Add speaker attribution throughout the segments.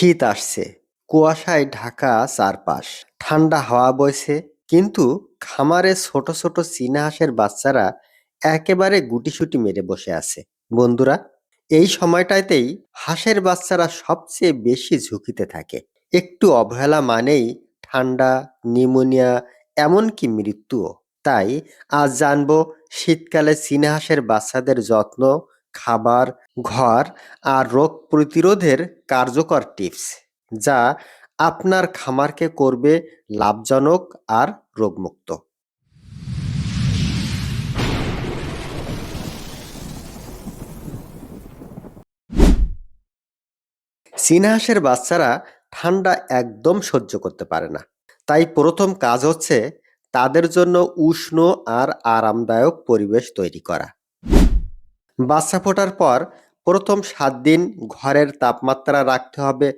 Speaker 1: শীত আসছে। কুয়াশায় ঢাকা চারপাশ। ঠান্ডা হাওয়া বইছে। কিন্তু খামারে ছোট ছোট চীনা হাঁসের বাচ্চারা একেবারে গুটিসুটি মেরে বসে আছে। বন্ধুরা, এই সময়টাতেই হাঁসের বাচ্চারা সবচেয়ে বেশি ঝুঁকিতে থাকে। একটু অবহেলা মানেই ঠান্ডা, নিউমোনিয়া, এমনকি মৃত্যুও। তাই আজ জানব শীতকালে চীনা হাঁসের বাচ্চাদের যত্ন খাবার, ঘর আর রোগ প্রতিরোধের কার্যকর টিপস, যা আপনার খামারকে করবে লাভজনক আর রোগমুক্ত। চীনা হাঁসের বাচ্চারা ঠান্ডা একদম সহ্য করতে পারে না। তাই প্রথম কাজ হচ্ছে তাদের জন্য উষ্ণ আর আরামদায়ক পরিবেশ তৈরি করা। বাচ্চা ফোটার পর প্রথম সাত দিন ঘরের তাপমাত্রা রাখতে হবে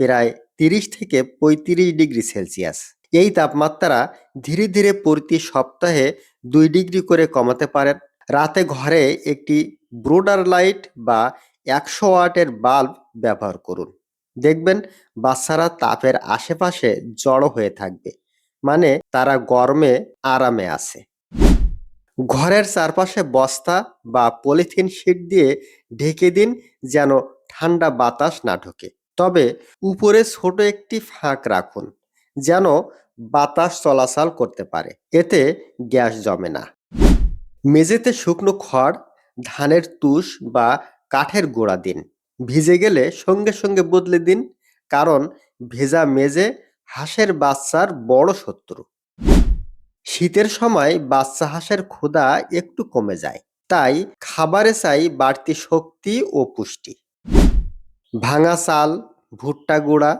Speaker 1: প্রায় তিরিশ থেকে পঁয়ত্রিশ ডিগ্রি সেলসিয়াস। এই তাপমাত্রা ধীরে ধীরে প্রতি সপ্তাহে দুই ডিগ্রি করে কমাতে পারেন। রাতে ঘরে একটি ব্রোডার লাইট বা একশো ওয়াটের বাল্ব ব্যবহার করুন। দেখবেন বাচ্চারা তাপের আশেপাশে জড়ো হয়ে থাকবে। মানে তারা গরমে আরামে আছে। ঘরের চারপাশে বস্তা বা পলিথিন শিট দিয়ে ঢেকে দিন যেন ঠান্ডা বাতাস না ঢোকে। তবে উপরে ছোট একটি ফাঁক রাখুন যেন বাতাস চলাচল করতে পারে। এতে গ্যাস জমে না। মেঝেতে শুকনো খড়, ধানের তুষ বা কাঠের গোড়া দিন। ভিজে গেলে সঙ্গে সঙ্গে বদলে দিন কারণ ভেজা মেজে হাঁসের বাচ্চার বড় শত্রু। শীতের সময় বাচ্চা হাঁসের ক্ষুধা একটু কমে যায়। তাই খাবারে চাই বাড়তি শক্তি ও পুষ্টি। ভাঙা চাল, ভুট্টা গুঁড়া,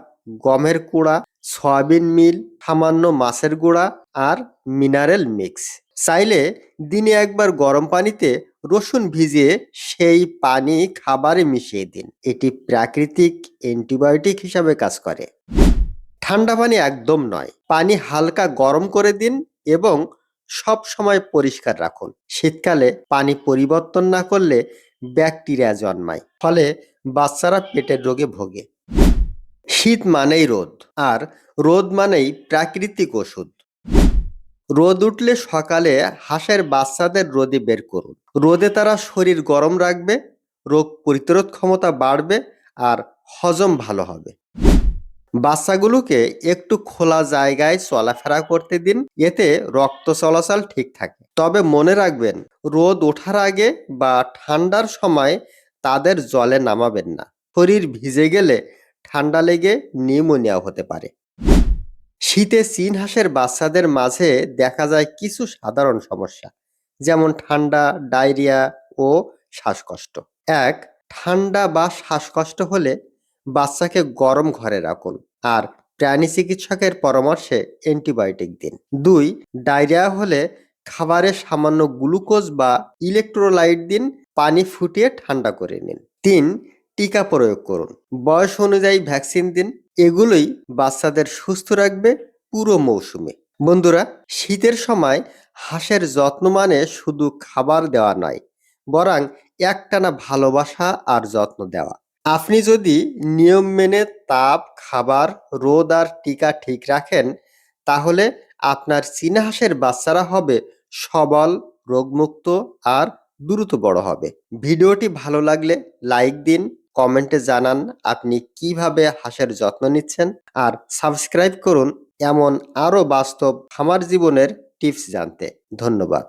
Speaker 1: গমের কুড়া, সয়াবিন মিল, সামান্য মাছের গুঁড়া আর মিনারেল মিক্স। চাইলে দিনে একবার গরম পানিতে রসুন ভিজিয়ে সেই পানি খাবারে মিশিয়ে দিন। এটি প্রাকৃতিক অ্যান্টিবায়োটিক হিসাবে কাজ করে। ঠান্ডা পানি একদম নয়, পানি হালকা গরম করে দিন এবং সব সময় পরিষ্কার রাখুন। শীতকালে পানি পরিবর্তন না করলে ব্যাকটেরিয়া জন্মায়, ফলে বাচ্চারা পেটের রোগে ভোগে। শীত মানেই রোদ, আর রোদ মানেই প্রাকৃতিক ওষুধ। রোদ উঠলে সকালে হাঁসের বাচ্চাদের রোদে বের করুন। রোদে তারা শরীর গরম রাখবে, রোগ প্রতিরোধ ক্ষমতা বাড়বে, আর হজম ভালো হবে। বাচ্চাগুলোকে একটু খোলা জায়গায় চলাফেরা করতে দিন, এতে রক্ত চলাচল ঠিক থাকে। তবে মনে রাখবেন, রোদ ওঠার আগে বা ঠান্ডার সময় তাদের জলে নামাবেন না। শরীর ভিজে গেলে ঠান্ডা লেগে নিউমোনিয়া হতে পারে। শীতে চীন হাঁসের বাচ্চাদের মাঝে দেখা যায় কিছু সাধারণ সমস্যা, যেমন ঠান্ডা, ডায়রিয়া ও শ্বাসকষ্ট। এক, ঠান্ডা বা শ্বাসকষ্ট হলে বাচ্চাকে গরম ঘরে রাখুন। আর প্রাণী চিকিৎসকের পরামর্শে অ্যান্টিবায়োটিক দিন। দুই, ডায়রিয়া হলে খাবারে সামান্য গ্লুকোজ বা ইলেকট্রোলাইট দিন, পানি ফুটিয়ে ঠান্ডা করে নিন। তিন, টিকা প্রয়োগ করুন। বয়স অনুযায়ী ভ্যাকসিন দিন। এগুলোই বাচ্চাদের সুস্থ রাখবে পুরো মৌসুমে। বন্ধুরা, শীতের সময় হাঁসের যত্ন মানে শুধু খাবার দেওয়া নয়, বরং একটানা ভালোবাসা আর যত্ন দেওয়া। আপনি যদি নিয়ম মেনে তাপ, খাবার, রোদ আর টিকা ঠিক রাখেন, তাহলে আপনার চীনা হাঁসের বাচ্চারা হবে সবল, রোগমুক্ত আর দ্রুত বড় হবে। ভিডিওটি ভালো লাগলে লাইক দিন, কমেন্টে জানান আপনি কীভাবে হাঁসের যত্ন নিচ্ছেন আর সাবস্ক্রাইব করুন এমন আরও বাস্তব খামার জীবনের টিপস জানতে। ধন্যবাদ।